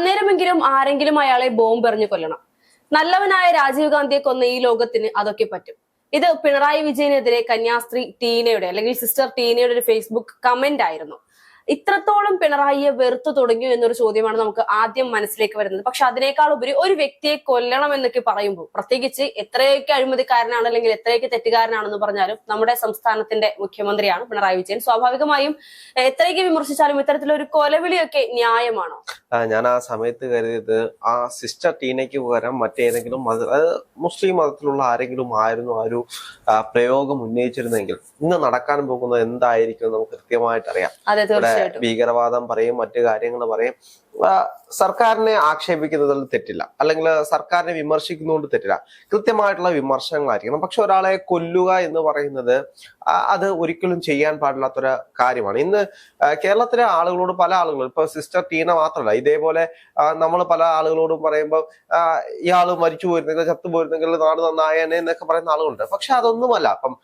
അന്നേരമെങ്കിലും ആരെങ്കിലും അയാളെ ബോംബ് എറിഞ്ഞു കൊല്ലണം. നല്ലവനായ രാജീവ് ഗാന്ധിയെ കൊന്ന ഈ ലോകത്തിന് അതൊക്കെ പറ്റും. ഇത് പിണറായി വിജയനെതിരെ കന്യാസ്ത്രീ ടീനയുടെ അല്ലെങ്കിൽ സിസ്റ്റർ ടീനയുടെ ഒരു ഫേസ്ബുക്ക് കമന്റ് ആയിരുന്നു. ഇത്രത്തോളം പിണറായിയെ വെറുത്തു തുടങ്ങിയോ എന്നൊരു ചോദ്യമാണ് നമുക്ക് ആദ്യം മനസ്സിലേക്ക് വരുന്നത്. പക്ഷെ അതിനേക്കാൾ ഉപരി ഒരു വ്യക്തിയെ കൊല്ലണം എന്നൊക്കെ പറയുമ്പോൾ പ്രത്യേകിച്ച് എത്രയൊക്കെ അഴിമതിക്കാരനാണ് അല്ലെങ്കിൽ എത്രയൊക്കെ തെറ്റുകാരനാണെന്ന് പറഞ്ഞാലും നമ്മുടെ സംസ്ഥാനത്തിന്റെ മുഖ്യമന്ത്രിയാണ് പിണറായി വിജയൻ. സ്വാഭാവികമായും എത്രയൊക്കെ വിമർശിച്ചാലും ഇത്തരത്തിലൊരു കൊലവിളിയൊക്കെ ന്യായമാണോ? ഞാൻ ആ സമയത്ത് കരുതിയത് ആ സിസ്റ്റർ ടീനയ്ക്ക് പകരം മറ്റേതെങ്കിലും മത മുസ്ലിം മതത്തിലുള്ള ആരെങ്കിലും ആയിരുന്നു ആ ഒരു പ്രയോഗം ഉന്നയിച്ചിരുന്നെങ്കിൽ ഇന്ന് നടക്കാൻ പോകുന്നത് എന്തായിരിക്കും നമുക്ക് കൃത്യമായിട്ട് അറിയാം ഭീകരവാദം പറയും മറ്റു കാര്യങ്ങൾ പറയും. സർക്കാരിനെ ആക്ഷേപിക്കുന്നതിൽ തെറ്റില്ല. അല്ലെങ്കിൽ സർക്കാരിനെ വിമർശിക്കുന്നതുകൊണ്ട് തെറ്റില്ല. കൃത്യമായിട്ടുള്ള വിമർശനങ്ങളായിരിക്കണം. പക്ഷെ ഒരാളെ കൊല്ലുക എന്ന് പറയുന്നത് അത് ഒരിക്കലും ചെയ്യാൻ പാടില്ലാത്തൊരു കാര്യമാണ്. ഇന്ന് കേരളത്തിലെ ആളുകളോട് പല ആളുകളും ഇപ്പൊ സിസ്റ്റർ ടീന മാത്രമല്ല ഇതേപോലെ നമ്മൾ പല ആളുകളോടും പറയുമ്പോൾ ഇയാൾ മരിച്ചു പോയിരുന്നെങ്കിൽ ചത്തു പോയിരുന്നെങ്കിൽ നാട് നന്നായനെ എന്നൊക്കെ പറയുന്ന ആളുകളുണ്ട്. പക്ഷെ അതൊന്നുമല്ല. അപ്പം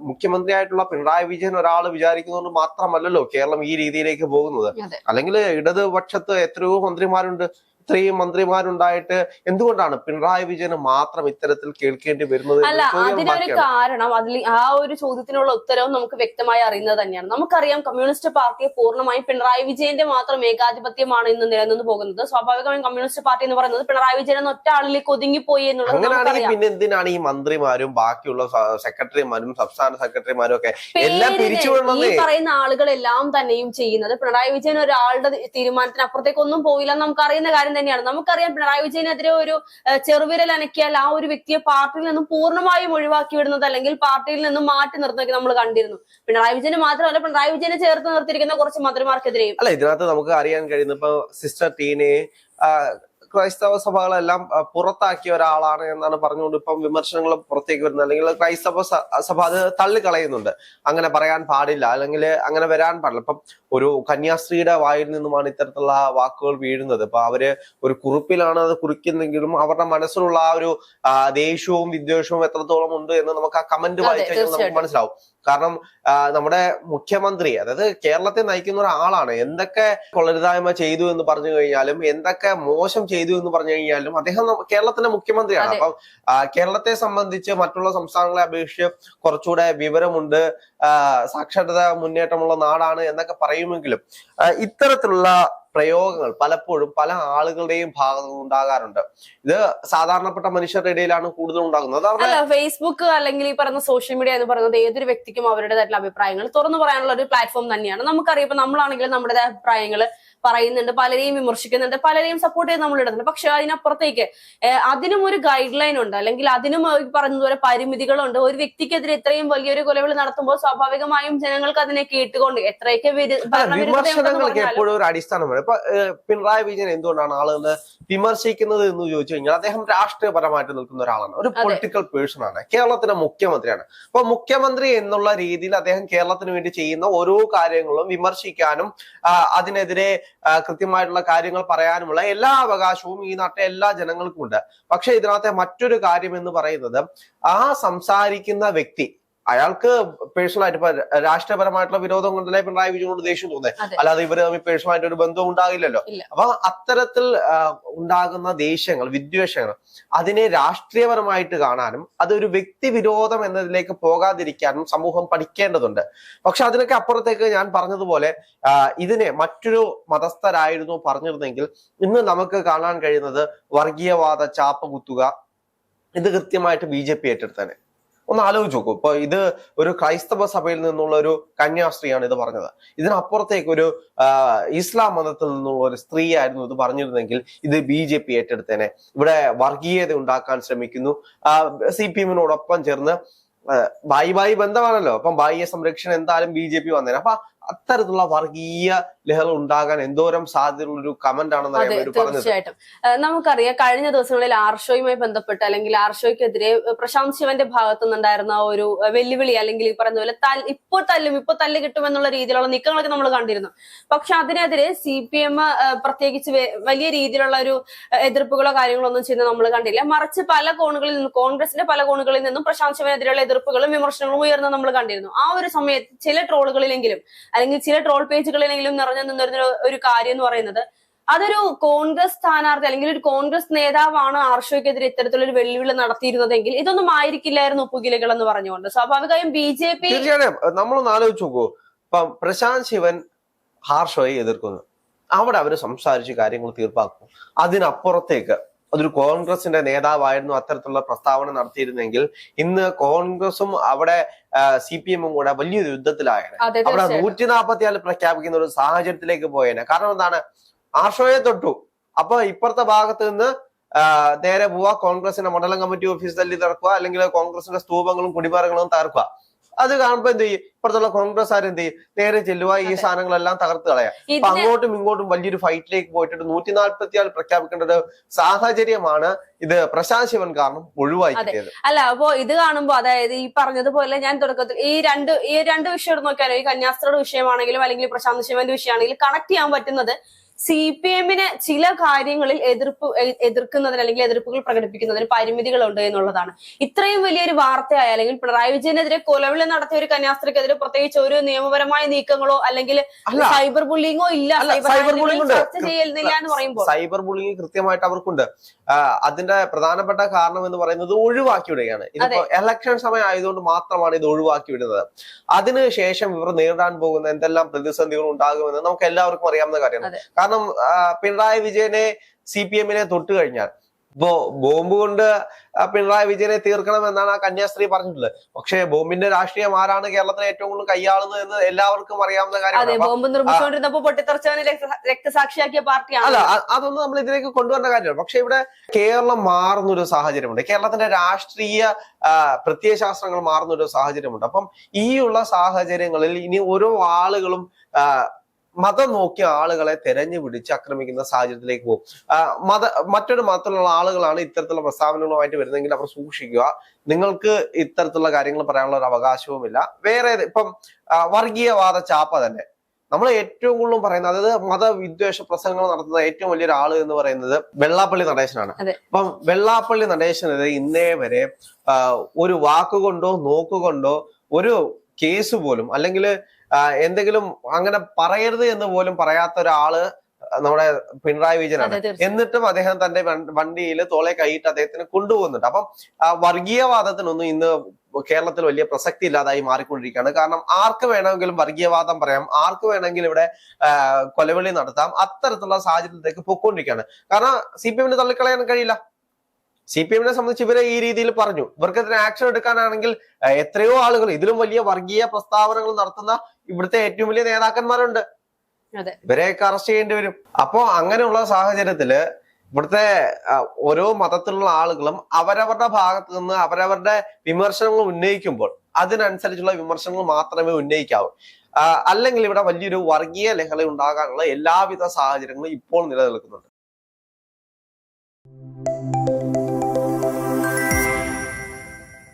മുഖ്യമന്ത്രിയായിട്ടുള്ള പിണറായി വിജയൻ ഒരാൾ വിചാരിക്കുന്നതുകൊണ്ട് മാത്രമല്ലല്ലോ കേരളം ഈ രീതിയിലേക്ക് പോകുന്നത്. അല്ലെങ്കിൽ ഇടതുപക്ഷത്ത് എത്രയോ മന്ത്രിമാരുണ്ട് ഇത്രയും മന്ത്രിമാരുണ്ടായിട്ട് എന്തുകൊണ്ടാണ് പിണറായി വിജയന് മാത്രം ഇത്തരത്തിൽ കേൾക്കേണ്ടി വരുന്നത്? അല്ല അതിനൊരു കാരണം അതിൽ ആ ഒരു ചോദ്യത്തിനുള്ള ഉത്തരവും നമുക്ക് വ്യക്തമായി അറിയുന്നത് തന്നെയാണ്. നമുക്കറിയാം കമ്മ്യൂണിസ്റ്റ് പാർട്ടി പൂർണമായും പിണറായി വിജയന്റെ മാത്രം ഏകാധിപത്യമാണ് ഇന്ന് നിലനിന്ന് പോകുന്നത്. സ്വാഭാവികമായും കമ്മ്യൂണിസ്റ്റ് പാർട്ടി എന്ന് പറയുന്നത് പിണറായി വിജയൻ എന്ന ഒറ്റ ആളിലേക്ക് ഒതുങ്ങിപ്പോയി എന്നുള്ളത് നമുക്കറിയാം. പിന്നെ എന്തിനാണ് ഈ മന്ത്രിമാരും ബാക്കിയുള്ള സെക്രട്ടറിമാരും സംസ്ഥാന സെക്രട്ടറിമാരും ഒക്കെ എല്ലാം പിരിച്ചുവിടുന്നത് ഈ പറയുന്ന ആളുകളെല്ലാം തന്നെയും ചെയ്യുന്നത് പിണറായി വിജയൻ ഒരാളുടെ തീരുമാനത്തിന് അപ്പുറത്തേക്കൊന്നും പോയില്ല എന്ന് നമുക്ക് അറിയുന്ന കാര്യം തന്നെയാണ്. നമുക്കറിയാം പിണറായി വിജയനെതിരെ ഒരു ചെറുവിരൽ അനക്കിയാൽ ആ ഒരു വ്യക്തിയെ പാർട്ടിയിൽ നിന്നും പൂർണമായും ഒഴിവാക്കി വിടുന്നത് അല്ലെങ്കിൽ പാർട്ടിയിൽ നിന്നും മാറ്റി നിർത്തുന്നതൊക്കെ നമ്മൾ കണ്ടിരുന്നു. പിണറായി വിജയന് മാത്രമല്ല പിണറായി വിജയനെ ചേർത്ത് നിർത്തിയിരിക്കുന്ന കുറച്ച് മന്ത്രിമാർക്കെതിരെയും. അല്ല ഇതിനകത്ത് നമുക്ക് അറിയാൻ കഴിയുന്ന ഇപ്പൊ സിസ്റ്റർ ടീനെ ക്രൈസ്തവ സഭകളെല്ലാം പുറത്താക്കിയ ഒരാളാണ് എന്നാണ് പറഞ്ഞുകൊണ്ട് ഇപ്പം വിമർശനങ്ങൾ പുറത്തേക്ക് വരുന്നത്. അല്ലെങ്കിൽ ക്രൈസ്തവ സഭ അത് തള്ളിക്കളയുന്നുണ്ട്. അങ്ങനെ പറയാൻ പാടില്ല. അല്ലെങ്കിൽ അങ്ങനെ വരാൻ പാടില്ല. ഇപ്പം ഒരു കന്യാസ്ത്രീയുടെ വായിൽ നിന്നുമാണ് ഇത്തരത്തിലുള്ള വാക്കുകൾ വീഴുന്നത്. ഇപ്പൊ അവർ ഒരു കുറിപ്പിലാണ് അത് കുറിക്കുന്നെങ്കിലും അവരുടെ മനസ്സിലുള്ള ആ ഒരു ദേഷ്യവും വിദ്വേഷവും എത്രത്തോളം ഉണ്ട് എന്ന് നമുക്ക് ആ കമന്റ് വായിച്ചു കഴിഞ്ഞാൽ നമുക്ക് മനസ്സിലാവും. കാരണം നമ്മുടെ മുഖ്യമന്ത്രി അതായത് കേരളത്തെ നയിക്കുന്ന ഒരാളാണ്. എന്തൊക്കെ കൊള്ളരുതായ്മ ചെയ്തു എന്ന് പറഞ്ഞു കഴിഞ്ഞാലും എന്തൊക്കെ മോശം ചെയ്തു എന്ന് പറഞ്ഞു കഴിഞ്ഞാലും അദ്ദേഹം കേരളത്തിന്റെ മുഖ്യമന്ത്രിയാണ്. അപ്പം കേരളത്തെ സംബന്ധിച്ച് മറ്റുള്ള സംസ്ഥാനങ്ങളെ അപേക്ഷിച്ച് കുറച്ചുകൂടെ വിവരമുണ്ട്. സാക്ഷരത മുന്നേറ്റമുള്ള നാടാണ് എന്നൊക്കെ പറയുമെങ്കിലും ഇത്തരത്തിലുള്ള പ്രയോഗങ്ങൾ പലപ്പോഴും പല ആളുകളുടെയും ഭാഗത്തു നിന്ന് ഉണ്ടാകാറുണ്ട്. ഇത് സാധാരണപ്പെട്ട മനുഷ്യരുടെ ഇടയിലാണ് കൂടുതൽ ഉണ്ടാകുന്നത്. അല്ല ഫേസ്ബുക്ക് അല്ലെങ്കിൽ ഈ പറയുന്ന സോഷ്യൽ മീഡിയ എന്ന് പറയുന്നത് ഏതൊരു വ്യക്തിക്കും അവരുടേതായിട്ടുള്ള അഭിപ്രായങ്ങൾ തുറന്നു പറയാനുള്ള ഒരു പ്ലാറ്റ്ഫോം തന്നെയാണ്. നമുക്കറിയാം ഇപ്പൊ നമ്മളാണെങ്കിലും നമ്മുടെ അഭിപ്രായങ്ങൾ പറയുന്നുണ്ട് പലരെയും വിമർശിക്കുന്നുണ്ട് പലരെയും സപ്പോർട്ട് ചെയ്ത് നമ്മൾ ഇടുന്നുണ്ട്. പക്ഷെ അതിനപ്പുറത്തേക്ക് അതിനും ഒരു ഗൈഡ് ലൈൻ ഉണ്ട്. അല്ലെങ്കിൽ അതിനും പറഞ്ഞതുപോലെ പരിമിതികളുണ്ട്. ഒരു വ്യക്തിക്കെതിരെ ഇത്രയും വലിയൊരു കൊലവിളി നടത്തുമ്പോൾ സ്വാഭാവികമായും ജനങ്ങൾക്ക് അതിനെ കേട്ടുകൊണ്ട് എത്രയൊക്കെ വിമർശനങ്ങൾക്ക് എപ്പോഴും ഒരു അടിസ്ഥാനമാണ് ഇപ്പൊ പിണറായി വിജയൻ എന്തുകൊണ്ടാണ് ആളുകൾ വിമർശിക്കുന്നത് എന്ന് ചോദിച്ചു കഴിഞ്ഞാൽ അദ്ദേഹം രാഷ്ട്രീയപരമായിട്ട് നിൽക്കുന്ന ഒരാളാണ്. ഒരു പൊളിറ്റിക്കൽ പേഴ്സൺ ആണ്. കേരളത്തിന്റെ മുഖ്യമന്ത്രിയാണ്. അപ്പൊ മുഖ്യമന്ത്രി എന്നുള്ള രീതിയിൽ അദ്ദേഹം കേരളത്തിന് വേണ്ടി ചെയ്യുന്ന ഓരോ കാര്യങ്ങളും വിമർശിക്കാനും അതിനെതിരെ കൃത്യമായിട്ടുള്ള കാര്യങ്ങൾ പറയാനുമുള്ള എല്ലാ അവകാശവും ഈ നാട്ടിലെ എല്ലാ ജനങ്ങൾക്കും ഉണ്ട് പക്ഷെ ഇതിനകത്തെ മറ്റൊരു കാര്യം എന്ന് പറയുന്നത് ആ സംസാരിക്കുന്ന വ്യക്തി അയാൾക്ക് പേഴ്സണൽ ആയിട്ട് ഇപ്പൊ രാഷ്ട്രീയപരമായിട്ടുള്ള വിരോധം കൊണ്ടല്ലേ പിണറായി വിജയനോട് ദേഷ്യം തോന്നുന്നത് അല്ലാതെ ഇവർ തമ്മിൽ പേഴ്സണലായിട്ട് ഒരു ബന്ധവും ഉണ്ടാകില്ലല്ലോ. അപ്പൊ അത്തരത്തിൽ ഉണ്ടാകുന്ന ദേഷ്യങ്ങൾ വിദ്വേഷങ്ങൾ അതിനെ രാഷ്ട്രീയപരമായിട്ട് കാണാനും അതൊരു വ്യക്തി വിരോധം എന്നതിലേക്ക് പോകാതിരിക്കാനും സമൂഹം പഠിക്കേണ്ടതുണ്ട്. പക്ഷെ അതിനൊക്കെ അപ്പുറത്തേക്ക് ഞാൻ പറഞ്ഞതുപോലെ ഇതിനെ മറ്റൊരു മതസ്ഥരായിരുന്നു പറഞ്ഞിരുന്നെങ്കിൽ ഇന്ന് നമുക്ക് കാണാൻ കഴിയുന്നത് വർഗീയവാദ ചാപ്പ കുത്തുക. ഇത് കൃത്യമായിട്ട് ബി ജെ പി ഏറ്റെടുത്തേനെ ഒന്ന് ആലോചിച്ച് നോക്കൂ. ഇപ്പൊ ഇത് ഒരു ക്രൈസ്തവ സഭയിൽ നിന്നുള്ള ഒരു കന്യാസ്ത്രീയാണ് ഇത് പറഞ്ഞത്. ഇതിനപ്പുറത്തേക്ക് ഒരു ഇസ്ലാം മതത്തിൽ നിന്നുള്ള ഒരു സ്ത്രീ ആയിരുന്നു ഇത് പറഞ്ഞിരുന്നെങ്കിൽ ഇത് ബി ജെ പി ഏറ്റെടുത്തേനെ. ഇവിടെ വർഗീയത ഉണ്ടാക്കാൻ ശ്രമിക്കുന്നു. സി പി എമ്മിനോടൊപ്പം ചേർന്ന് ബായി ബായി ബന്ധമാണല്ലോ. അപ്പം ബായിയെ സംരക്ഷണം എന്തായാലും ബി ജെ പി വന്നേനെ. അപ്പൊ അത്തരത്തിലുള്ള വർഗീയ ലഹള ഉണ്ടാകാൻ എന്തോരം സാധ്യതയുള്ള ഒരു കമന്റ് ആണെന്ന് അറിയാൻ തീർച്ചയായിട്ടും. നമുക്കറിയാം കഴിഞ്ഞ ദിവസങ്ങളിൽ ആർഷോയുമായി ബന്ധപ്പെട്ട് അല്ലെങ്കിൽ ആർഷോയ്ക്കെതിരെ പ്രശാന്ത് ശിവന്റെ ഭാഗത്തു നിന്നുണ്ടായിരുന്ന ഒരു വെല്ലുവിളി അല്ലെങ്കിൽ ഈ പറയുന്ന പോലെ ഇപ്പോൾ തല്ലും ഇപ്പൊ തല്ല് കിട്ടുമെന്നുള്ള രീതിയിലുള്ള നീക്കങ്ങളൊക്കെ നമ്മൾ കണ്ടിരുന്നു. പക്ഷെ അതിനെതിരെ സി പി എം പ്രത്യേകിച്ച് വലിയ രീതിയിലുള്ള ഒരു എതിർപ്പുകളോ കാര്യങ്ങളോ ഒന്നും ചെയ്യുന്നത് നമ്മൾ കണ്ടില്ല. മറിച്ച് പല കോണുകളിൽ നിന്നും കോൺഗ്രസിന്റെ പല കോണുകളിൽ നിന്നും പ്രശാന്ത് ശിവനെതിരെയുള്ള എതിർപ്പുകളും വിമർശനങ്ങളും ഉയർന്ന നമ്മൾ കണ്ടിരുന്നു. ആ ഒരു സമയത്ത് ചില ട്രോളുകളിലെങ്കിലും അല്ലെങ്കിൽ ചില ട്രോൾ പേജുകളിലെങ്കിലും നിറഞ്ഞു നിന്നിരുന്ന ഒരു- കാര്യം എന്ന് പറയുന്നത് അതൊരു കോൺഗ്രസ് സ്ഥാനാർത്ഥി അല്ലെങ്കിൽ ഒരു കോൺഗ്രസ് നേതാവാണ് ആർഷോയ്ക്കെതിരെ ഇത്തരത്തിലൊരു വെല്ലുവിളി നടത്തിയിരുന്നതെങ്കിൽ ഇതൊന്നും ആയിരിക്കില്ലായിരുന്നു ഉപ്പുകിളികൾ എന്ന് പറഞ്ഞുകൊണ്ട്. സ്വാഭാവികമായും ബി ജെ പി നമ്മളൊന്ന് ആലോചിച്ച് നോക്കൂ. ഇപ്പം പ്രശാന്ത് ശിവൻ ഹാർഷോയെ എതിർക്കുന്നു. അവിടെ അവർ സംസാരിച്ച് കാര്യങ്ങൾ തീർപ്പാക്കും. അതിനപ്പുറത്തേക്ക് അതൊരു കോൺഗ്രസിന്റെ നേതാവായിരുന്നു അത്തരത്തിലുള്ള പ്രസ്താവന നടത്തിയിരുന്നെങ്കിൽ ഇന്ന് കോൺഗ്രസും അവിടെ സി പി എമ്മും കൂടെ വലിയൊരു യുദ്ധത്തിലായേനെ. അവിടെ നൂറ്റി നാൽപ്പത്തിയാൽ പ്രഖ്യാപിക്കുന്ന ഒരു സാഹചര്യത്തിലേക്ക് പോയേനെ. കാരണം എന്താണ്? ആഷോയെ തൊട്ടു. അപ്പൊ ഇപ്പുറത്തെ ഭാഗത്ത് നിന്ന് നേരെ പോവാ കോൺഗ്രസിന്റെ മണ്ഡലം കമ്മിറ്റി ഓഫീസ് തല്ലി തകർക്കുക അല്ലെങ്കിൽ കോൺഗ്രസിന്റെ സ്തൂപങ്ങളും കുടിമരങ്ങളും തകർക്കുക. അത് കാണുമ്പോ എന്ത് ചെയ്യും? ഇപ്പുറത്തുള്ള കോൺഗ്രസ് എന്ത് ചെയ്യും? നേരെ ചെല്ലുക ഈ സാധനങ്ങളെല്ലാം തകർത്ത് കളയാം. അപ്പൊ അങ്ങോട്ടും ഇങ്ങോട്ടും വലിയൊരു ഫൈറ്റിലേക്ക് പോയിട്ട് നൂറ്റി നാൽപ്പത്തിയാൽ പ്രഖ്യാപിക്കേണ്ട ഒരു സാഹചര്യമാണ്. ഇത് പ്രശാന്ത് ശിവൻ കാരണം ഒഴിവായി അല്ല അപ്പോ ഇത് കാണുമ്പോ അതായത് ഈ പറഞ്ഞതുപോലെ ഞാൻ തുടക്കത്തിൽ ഈ രണ്ട് ഈ രണ്ട് വിഷയം നോക്കിയാലോ? ഈ കന്യാസ്ത്രീയുടെ വിഷയമാണെങ്കിലും അല്ലെങ്കിൽ പ്രശാന്ത് ശിവന്റെ വിഷയമാണെങ്കിലും കണക്ട് ചെയ്യാൻ പറ്റുന്നത് സി പി എമ്മിന് ചില കാര്യങ്ങളിൽ എതിർപ്പ് എതിർക്കുന്നതിന് അല്ലെങ്കിൽ എതിർപ്പുകൾ പ്രകടിപ്പിക്കുന്നതിന് പരിമിതികളുണ്ട് എന്നുള്ളതാണ്. ഇത്രയും വലിയൊരു വാർത്തയായ അല്ലെങ്കിൽ പിണറായി വിജയനെതിരെ കൊലവിളി നടത്തിയ ഒരു കന്യാസ്ത്രീക്കെതിരെ പ്രത്യേകിച്ച് ഒരു നിയമപരമായ നീക്കങ്ങളോ അല്ലെങ്കിൽ സൈബർ ബുള്ളിങ്ങോ ഇല്ല. Cyber bullying. ചർച്ച ചെയ്യുന്നില്ല എന്ന് പറയുമ്പോൾ. സൈബർ ബുള്ളിങ് കൃത്യമായിട്ട് അവർക്കുണ്ട്. അതിന്റെ പ്രധാനപ്പെട്ട കാരണം എന്ന് പറയുന്നത് ഒഴിവാക്കി വിടുകയാണ് ഇതിപ്പോ ഇലക്ഷൻ സമയം ആയതുകൊണ്ട് മാത്രമാണ് ഇത് ഒഴിവാക്കി വിടുന്നത് അതിനുശേഷം ഇവർ നേരിടാൻ പോകുന്ന എന്തെല്ലാം പ്രതിസന്ധികൾ ഉണ്ടാകുമെന്ന് നമുക്ക് എല്ലാവർക്കും അറിയാവുന്ന കാര്യമാണ്. കാരണം പിണറായി വിജയനെ സി പി എമ്മിനെ തൊട്ട് കഴിഞ്ഞാൽ. ഇപ്പോ ബോംബ് കൊണ്ട് പിണറായി വിജയനെ തീർക്കണം എന്നാണ് ആ കന്യാസ്ത്രീ പറഞ്ഞിട്ടുള്ളത്. പക്ഷെ ബോംബിന്റെ രാഷ്ട്രീയം ആരാണ് കേരളത്തിൽ ഏറ്റവും കൂടുതൽ കൈയാളുന്നത് എന്ന് എല്ലാവർക്കും അറിയാവുന്ന കാര്യമാണ്. അല്ല അതൊന്നും നമ്മൾ ഇതിലേക്ക് കൊണ്ടുവരേണ്ട കാര്യമാണ് പക്ഷെ ഇവിടെ കേരളം മാറുന്ന ഒരു സാഹചര്യമുണ്ട്. കേരളത്തിന്റെ രാഷ്ട്രീയ പ്രത്യയശാസ്ത്രങ്ങൾ മാറുന്ന ഒരു സാഹചര്യമുണ്ട്. അപ്പം ഈ ഉള്ള സാഹചര്യങ്ങളിൽ ഇനി ഓരോ ആളുകളും മതം നോക്കിയ ആളുകളെ തെരഞ്ഞു പിടിച്ച് ആക്രമിക്കുന്ന സാഹചര്യത്തിലേക്ക് പോകും. മത മറ്റൊരു മതത്തിലുള്ള ആളുകളാണ് ഇത്തരത്തിലുള്ള പ്രസ്താവനകളുമായിട്ട് വരുന്നതെങ്കിൽ അവർ സൂക്ഷിക്കുക. നിങ്ങൾക്ക് ഇത്തരത്തിലുള്ള കാര്യങ്ങൾ പറയാനുള്ള ഒരു അവകാശവുമില്ല. വേറെ ഇപ്പം വർഗീയവാദ ചാപ്പ തന്നെ. നമ്മൾ ഏറ്റവും കൂടുതൽ പറയുന്നത് അതായത് മതവിദ്വേഷ പ്രസംഗങ്ങൾ നടത്തുന്ന ഏറ്റവും വലിയൊരു ആൾ എന്ന് പറയുന്നത് വെള്ളാപ്പള്ളി നടേശനാണ്. അപ്പം വെള്ളാപ്പള്ളി നടേശനെതിരെ ഇന്നേ വരെ ഒരു വാക്കുകൊണ്ടോ നോക്കുകൊണ്ടോ ഒരു കേസ് പോലും അല്ലെങ്കിൽ എന്തെങ്കിലും അങ്ങനെ പറയരുത് എന്ന് പോലും പറയാത്ത ഒരാൾ നമ്മുടെ പിണറായി വിജയനാണ്. എന്നിട്ടും അദ്ദേഹം തന്റെ വണ്ടിയിൽ തോളെ കൈയിട്ട് അദ്ദേഹത്തിന് കൊണ്ടുപോകുന്നുണ്ട്. അപ്പം വർഗീയവാദത്തിനൊന്നും ഇന്ന് കേരളത്തിൽ വലിയ പ്രസക്തി ഇല്ലാതായി മാറിക്കൊണ്ടിരിക്കുകയാണ്. കാരണം ആർക്ക് വേണമെങ്കിലും വർഗീയവാദം പറയാം. ആർക്ക് വേണമെങ്കിലും ഇവിടെ കൊലവിളി നടത്താം. അത്തരത്തിലുള്ള സാഹചര്യത്തിലേക്ക് പൊക്കൊണ്ടിരിക്കുകയാണ് കാരണം സി പി എമ്മിന് തള്ളിക്കളയാൻ കഴിയില്ല. സി പി എമ്മിനെ സംബന്ധിച്ച് ഇവരെ ഈ രീതിയിൽ പറഞ്ഞു. ഇവർക്കെതിരെ ആക്ഷൻ എടുക്കാനാണെങ്കിൽ എത്രയോ ആളുകൾ ഇതിലും വലിയ വർഗീയ പ്രസ്താവനകൾ നടത്തുന്ന ഇവിടുത്തെ ഏറ്റവും വലിയ നേതാക്കന്മാരുണ്ട്. ഇവരെയൊക്കെ അറസ്റ്റ് ചെയ്യേണ്ടി വരും. അപ്പോ അങ്ങനെയുള്ള സാഹചര്യത്തിൽ ഇവിടുത്തെ ഓരോ മതത്തിലുള്ള ആളുകളും അവരവരുടെ ഭാഗത്ത് നിന്ന് അവരവരുടെ വിമർശനങ്ങൾ ഉന്നയിക്കുമ്പോൾ അതിനനുസരിച്ചുള്ള വിമർശനങ്ങൾ മാത്രമേ ഉന്നയിക്കാവൂ. അല്ലെങ്കിൽ ഇവിടെ വലിയൊരു വർഗീയ ലഹള ഉണ്ടാകാനുള്ള എല്ലാവിധ സാഹചര്യങ്ങളും ഇപ്പോൾ നിലനിൽക്കുന്നുണ്ട്.